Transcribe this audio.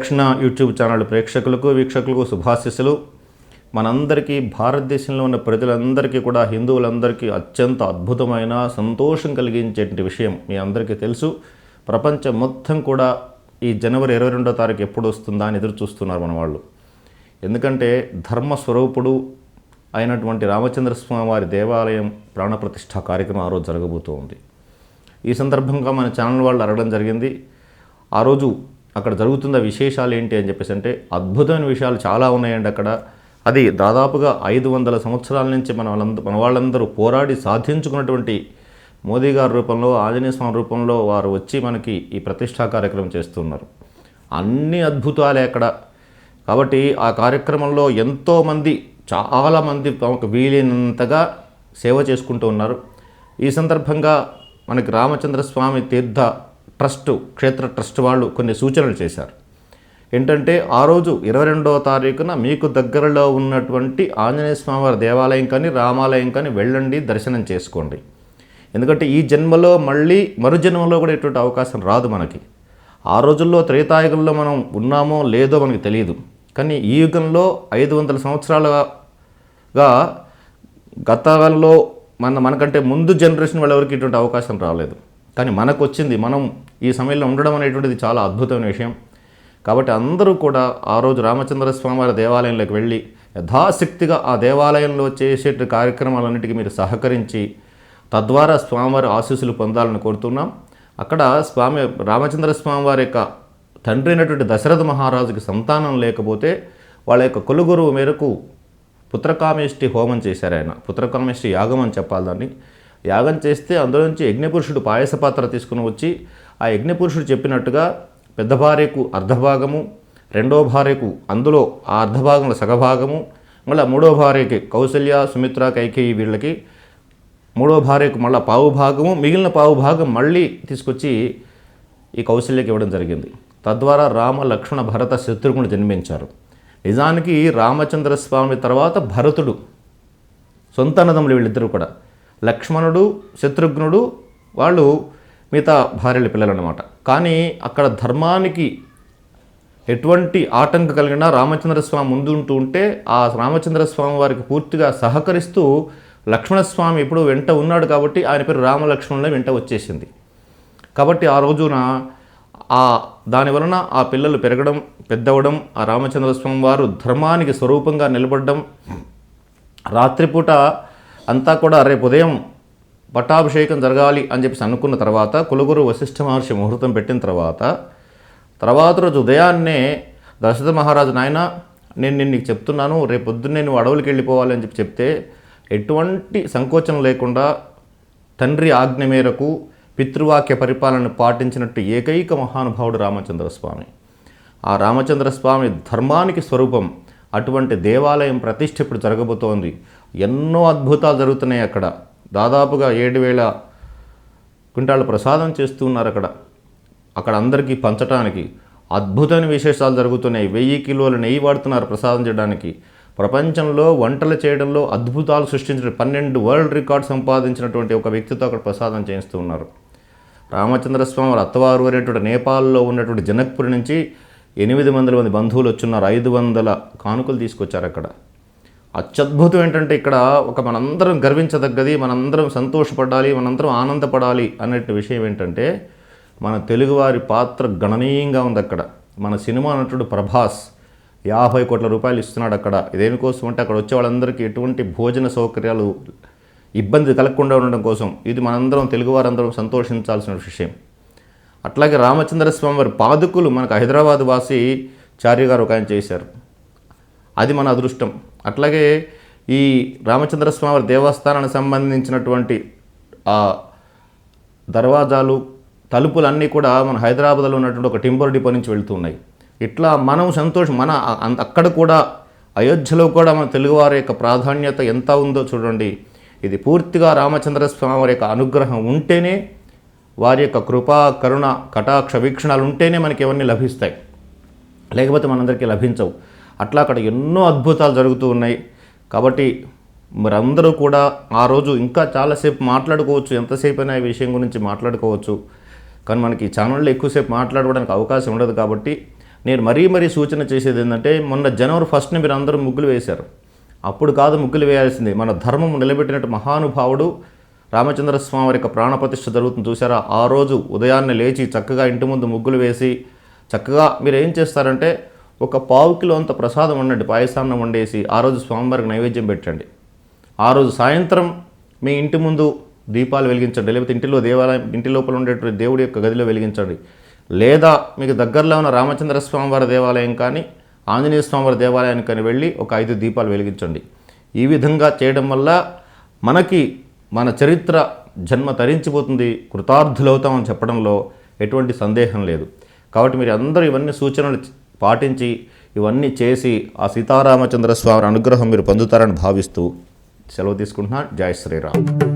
దక్షిణ YouTube channel ప్రేక్షకులకు వీక్షకులకు శుభాశిస్సులు. మనందరికీ భారతదేశంలో ఉన్న ప్రజలందరికీ కూడా హిందువులందరికీ అత్యంత అద్భుతమైన సంతోషం కలిగించేటువంటి విషయం మీ అందరికీ తెలుసు. ప్రపంచం మొత్తం కూడా ఈ జనవరి ఇరవై రెండో తారీఖు ఎప్పుడు వస్తుందా అని ఎదురు చూస్తున్నారు మన వాళ్ళు. ఎందుకంటే ధర్మస్వరూపుడు అయినటువంటి రామచంద్ర స్వామి వారి దేవాలయం ప్రాణప్రతిష్ఠ కార్యక్రమం ఆ రోజు జరగబోతోంది. ఈ సందర్భంగా మన ఛానల్ వాళ్ళు అడగడం జరిగింది. ఆ రోజు అక్కడ జరుగుతున్న విశేషాలు ఏంటి అని చెప్పేసి అంటే అద్భుతమైన విషయాలు చాలా ఉన్నాయండి అక్కడ. అది దాదాపుగా ఐదు వందల సంవత్సరాల నుంచి మన వాళ్ళందరూ మన వాళ్ళందరూ పోరాడి సాధించుకున్నటువంటి మోదీ గారి రూపంలో ఆంజనేయ స్వామి రూపంలో వారు వచ్చి మనకి ఈ ప్రతిష్టా కార్యక్రమం చేస్తున్నారు. అన్ని అద్భుతాలే అక్కడ. కాబట్టి ఆ కార్యక్రమంలో ఎంతోమంది చాలామంది తమకు వీలైనంతగా సేవ చేసుకుంటూ ఉన్నారు. ఈ సందర్భంగా మనకి రామచంద్ర స్వామి తీర్థ ట్రస్ట్ క్షేత్ర ట్రస్ట్ వాళ్ళు కొన్ని సూచనలు చేశారు. ఏంటంటే ఆ రోజు ఇరవై రెండవ తారీఖున మీకు దగ్గరలో ఉన్నటువంటి ఆంజనేయ స్వామివారి దేవాలయం కానీ రామాలయం కానీ వెళ్ళండి దర్శనం చేసుకోండి. ఎందుకంటే ఈ జన్మలో మళ్ళీ మరు జన్మలో కూడా ఎటువంటి అవకాశం రాదు మనకి. ఆ రోజుల్లో త్రేతాయుగంలో మనం ఉన్నామో లేదో మనకి తెలియదు కానీ ఈ యుగంలో ఐదు వందల సంవత్సరాలుగా గతంలో మన మనకంటే ముందు జనరేషన్ వాళ్ళ ఎవరికి ఇటువంటి అవకాశం రాలేదు. కానీ మనకు వచ్చింది మనం ఈ సమయంలో ఉండడం అనేటువంటిది చాలా అద్భుతమైన విషయం. కాబట్టి అందరూ కూడా ఆ రోజు రామచంద్ర స్వామివారి దేవాలయంలోకి వెళ్ళి యథాశక్తిగా ఆ దేవాలయంలో చేసే కార్యక్రమాలన్నిటికీ మీరు సహకరించి తద్వారా స్వామివారి ఆశీస్సులు పొందాలని కోరుతున్నాం. అక్కడ స్వామి రామచంద్ర స్వామివారి యొక్క తండ్రి అయినటువంటి దశరథ మహారాజుకి సంతానం లేకపోతే వాళ్ళ యొక్క కులుగురువు మేరకు పుత్రకామేష్టి హోమం చేశారు ఆయన. పుత్రకామేష్టి యాగం అని చెప్పాలి దాన్ని. యాగం చేస్తే అందులో నుంచి యజ్ఞపురుషుడు పాయస పాత్ర తీసుకుని వచ్చి ఆ యజ్ఞపురుషుడు చెప్పినట్టుగా పెద్ద భార్యకు అర్ధభాగము రెండో భార్యకు అందులో ఆ అర్ధభాగంలో సగభాగము మళ్ళీ మూడో భార్యకి కౌశల్య సుమిత్ర కైకేయి వీళ్ళకి మూడో భార్యకు మళ్ళీ పావు భాగము మిగిలిన పావు భాగం మళ్ళీ తీసుకొచ్చి ఈ కౌశల్యకి ఇవ్వడం జరిగింది. తద్వారా రామ లక్ష్మణ భరత శత్రుఘ్నుడు జన్మించారు. నిజానికి రామచంద్ర స్వామి తర్వాత భరతుడు సొంత అన్నదమ్ములు వీళ్ళిద్దరూ కూడా. లక్ష్మణుడు శత్రుఘ్నుడు వాళ్ళు మిగతా భార్యల పిల్లలు అనమాట కానీ అక్కడ ధర్మానికి ఎటువంటి ఆటంకం కలిగినా రామచంద్ర స్వామి ఉంటే ఆ రామచంద్ర స్వామి వారికి పూర్తిగా సహకరిస్తూ లక్ష్మణస్వామి ఇప్పుడు వెంట ఉన్నాడు కాబట్టి ఆయన పేరు రామలక్ష్మణుల వెంట వచ్చేసింది. కాబట్టి ఆ రోజున ఆ దాని వలన ఆ పిల్లలు పెరగడం పెద్దవడం ఆ రామచంద్ర స్వామి వారు ధర్మానికి స్వరూపంగా నిలబడడం రాత్రిపూట అంతా కూడా రేపు ఉదయం పట్టాభిషేకం జరగాలి అని చెప్పేసి అనుకున్న తర్వాత కులగురు వశిష్ఠ మహర్షి ముహూర్తం పెట్టిన తర్వాత తర్వాత రోజు ఉదయాన్నే దశరథ మహారాజు నాయన నేను నేను నీకు చెప్తున్నాను రేపు పొద్దున్నే నువ్వు అడవులకి వెళ్ళిపోవాలి అని చెప్పి చెప్తే ఎటువంటి సంకోచం లేకుండా తండ్రి ఆజ్ఞ మేరకు పితృవాక్య పరిపాలన పాటించినట్టు ఏకైక మహానుభావుడు రామచంద్ర స్వామి ఆ రామచంద్ర స్వామి ధర్మానికి స్వరూపం అటువంటి దేవాలయం ప్రతిష్ఠ ఇప్పుడు జరగబోతోంది. ఎన్నో అద్భుతాలు జరుగుతున్నాయి అక్కడ. దాదాపుగా ఏడు వేల క్వింటాల ప్రసాదం చేస్తూ ఉన్నారు అక్కడ. అక్కడ అందరికీ పంచడానికి అద్భుతమైన విశేషాలు జరుగుతున్నాయి. వెయ్యి కిలోల నెయ్యి వాడుతున్నారు ప్రసాదం చేయడానికి. ప్రపంచంలో వంటలు చేయడంలో అద్భుతాలు సృష్టించిన పన్నెండు వరల్డ్ రికార్డ్ సంపాదించినటువంటి ఒక వ్యక్తితో అక్కడ ప్రసాదం చేయిస్తూ ఉన్నారు. రామచంద్ర స్వామి వారి అత్తవారు అనేటువంటి నేపాల్లో ఉన్నటువంటి జనక్పూర్ నుంచి ఎనిమిది వందల మంది బంధువులు వచ్చున్నారు. ఐదు వందల కానుకలు తీసుకొచ్చారు అక్కడ. అత్యద్భుతం ఏంటంటే ఇక్కడ ఒక మనందరం గర్వించదగ్గది మనందరం సంతోషపడాలి మనందరం ఆనందపడాలి అనే విషయం ఏంటంటే మన తెలుగువారి పాత్ర గణనీయంగా ఉంది అక్కడ. మన సినిమా నటుడు ప్రభాస్ యాభై కోట్ల రూపాయలు ఇస్తున్నాడు అక్కడ. దేనికోసం అంటే అక్కడ వచ్చే వాళ్ళందరికీ ఎటువంటి భోజన సౌకర్యాలు ఇబ్బంది కలగకుండా ఉండడం కోసం ఇది మనందరం తెలుగువారందరం సంతోషించాల్సిన విషయం. అట్లాగే రామచంద్ర స్వామి వారి పాదుకులు మనకు హైదరాబాద్ వాసి చార్య గారు ఒక ఆయన చేశారు. అది మన అదృష్టం. అట్లాగే ఈ రామచంద్ర స్వామి వారి దేవస్థానానికి సంబంధించినటువంటి ఆ దర్వాజాలు తలుపులన్నీ కూడా మన హైదరాబాద్లో ఉన్నటువంటి ఒక టింబర్ డిపో నుంచి వెళ్తున్నాయి ఇట్లా మనం సంతోషం మన అక్కడ కూడా అయోధ్యలో కూడా మన తెలుగువారి యొక్క ప్రాధాన్యత ఎంత ఉందో చూడండి. ఇది పూర్తిగా రామచంద్ర స్వామి వారి యొక్క అనుగ్రహం ఉంటేనే వారి యొక్క కృపా కరుణ కటాక్ష వీక్షణాలు ఉంటేనే మనకి ఇవన్నీ లభిస్తాయి. లేకపోతే మనందరికీ లభించవు. అట్లా అక్కడ ఎన్నో అద్భుతాలు జరుగుతూ ఉన్నాయి. కాబట్టి మరి అందరూ కూడా ఆ రోజు ఇంకా చాలాసేపు మాట్లాడుకోవచ్చు. ఎంతసేపు అయినా ఈ విషయం గురించి మాట్లాడుకోవచ్చు. కానీ మనకి ఛానల్లో ఎక్కువసేపు మాట్లాడుకోవడానికి అవకాశం ఉండదు కాబట్టి నేను మరీ మరీ సూచన చేసేది ఏంటంటే మొన్న జనవరి ఫస్ట్ని మీరు అందరూ ముగ్గులు వేశారు. అప్పుడు కాదు ముగ్గులు వేయాల్సింది. మన ధర్మం నిలబెట్టినట్టు మహానుభావుడు రామచంద్ర స్వామి వారి యొక్క ప్రాణప్రతిష్ఠ జరుగుతుంది చూసారా ఆ రోజు ఉదయాన్నే లేచి చక్కగా ఇంటి ముందు ముగ్గులు వేసి చక్కగా మీరు ఏం చేస్తారంటే ఒక పావు కిలో అంత ప్రసాదం వండండి పాయసాన్నం వండేసి ఆ రోజు స్వామివారికి నైవేద్యం పెట్టండి. ఆ రోజు సాయంత్రం మీ ఇంటి ముందు దీపాలు వెలిగించండి లేకపోతే ఇంటిలో దేవాలయం ఇంటి లోపల ఉండేటువంటి దేవుడి యొక్క గదిలో వెలిగించండి. లేదా మీకు దగ్గరలో ఉన్న రామచంద్ర స్వామివారి దేవాలయం కానీ ఆంజనేయ స్వామివారి దేవాలయానికి కానీ వెళ్ళి ఒక ఐదు దీపాలు వెలిగించండి. ఈ విధంగా చేయడం వల్ల మనకి మన చరిత్ర జన్మ తరించిపోతుంది కృతార్థులవుతామని చెప్పడంలో ఎటువంటి సందేహం లేదు. కాబట్టి మీరు అందరూ ఇవన్నీ సూచనలు పాటించి ఇవన్నీ చేసి ఆ సీతారామచంద్ర స్వామి అనుగ్రహం మీరు పొందుతారని భావిస్తూ సెలవు తీసుకుంటున్నా జై శ్రీరామ్.